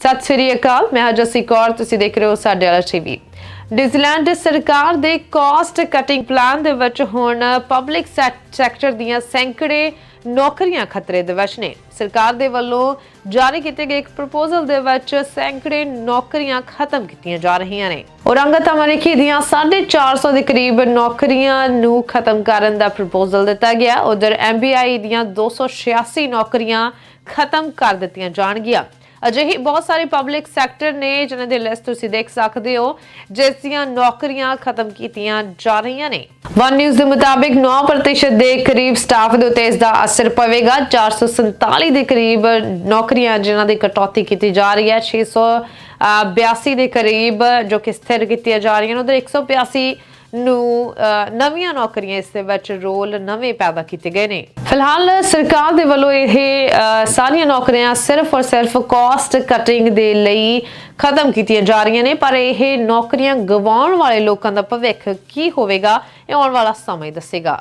ਸਤਿ ਸ੍ਰੀ ਅਕਾਲ, ਮੈਂ ਹਾਂ ਕੌਰ, ਤੁਸੀਂ ਦੇਖ ਰਹੇ ਹੋ ਸਾਡੇ ਵਾਲਾ ਟੀਵੀ ਨਿਊਜ਼ੀਲੈਂਡ ਸਰਕਾਰ ਦੇ ਕਾਸਟ ਕਟਿੰਗ ਪਲਾਨ ਦੇ ਵਿੱਚ ਹੁਣ ਪਬਲਿਕ ਸੈਕਟਰ ਦੀਆਂ ਸੈਂਕੜੇ ਨੌਕਰੀਆਂ ਖਤਰੇ ਦੇ ਵਿੱਚ ਨੇ। ਸਰਕਾਰ ਦੇ ਵੱਲੋਂ ਜਾਰੀ ਕੀਤੇ ਗਏ ਇੱਕ ਪ੍ਰਪੋਜ਼ਲ ਦੇ ਵਿੱਚ ਸੈਂਕੜੇ ਨੌਕਰੀਆਂ ਖਤਮ ਕੀਤੀਆਂ ਜਾ ਰਹੀਆਂ ਨੇ। ਔਰੰਗਤ ਅਮਰੀਕੀ ਦੀਆਂ 450 ਦੇ ਕਰੀਬ ਨੌਕਰੀਆਂ ਨੂੰ ਖਤਮ ਕਰਨ ਦਾ ਪ੍ਰਪੋਜ਼ਲ ਦਿੱਤਾ ਗਿਆ। ਉਧਰ ਐਮਬੀਆਈ ਦੀਆਂ 286 ਨੌਕਰੀਆਂ ਖਤਮ ਕਰ ਦਿੱਤੀਆਂ ਜਾਣਗੀਆਂ। ਅਜਿਹੀ ਬਹੁਤ ਸਾਰੇ ਪਬਲਿਕ ਸੈਕਟਰ ਨੇ ਜਿਨ੍ਹਾਂ ਦੀ ਲਿਸਟ ਤੁਸੀਂ ਦੇਖ ਸਕਦੇ ਹੋ, ਜਿਸ ਦੀਆਂ ਨੌਕਰੀਆਂ ਖਤਮ ਕੀਤੀਆਂ ਜਾ ਰਹੀਆਂ ਨੇ। ਵਨ ਨਿਊਜ਼ ਦੇ ਮੁਤਾਬਿਕ 9% ਦੇ ਕਰੀਬ ਸਟਾਫ ਦੇ ਉੱਤੇ ਇਸ ਦਾ ਅਸਰ ਪਵੇਗਾ। 447 ਦੇ ਕਰੀਬ ਨੌਕਰੀਆਂ ਜਿਨ੍ਹਾਂ ਦੀ ਕਟੌਤੀ ਕੀਤੀ ਜਾ ਰਹੀ ਹੈ। 682 ਦੇ ਕਰੀਬ ਜੋ ਕਿ ਸਥਿਰ ਕੀਤੀਆਂ ਜਾ ਰਹੀਆਂ ਨੇ, ਉਧਰ 182 ਨੂੰ ਨਵੀਆਂ ਨੌਕਰੀਆਂ ਇਸ ਦੇ ਵਿੱਚ ਰੋਲ ਨਵੇਂ ਪੈਦਾ ਕੀਤੇ ਗਏ ਨੇ। ਫਿਲਹਾਲ ਸਰਕਾਰ ਦੇ ਵੱਲੋਂ ਇਹ ਅ, ਸਾਰੀਆਂ ਨੌਕਰੀਆਂ ਸਿਰਫ ਔਰ ਸਿਰਫ ਕਾਸਟ ਕਟਿੰਗ ਦੇ ਲਈ ਖਤਮ ਕੀਤੀਆਂ ਜਾ ਰਹੀਆਂ ਨੇ ਪਰ ਇਹ ਨੌਕਰੀਆਂ ਗਵਾਉਣ ਵਾਲੇ ਲੋਕਾਂ ਦਾ ਭਵਿੱਖ ਕੀ ਹੋਵੇਗਾ ਇਹ ਆਉਣ ਵਾਲਾ ਸਮਾਂ ਦੱਸੇਗਾ।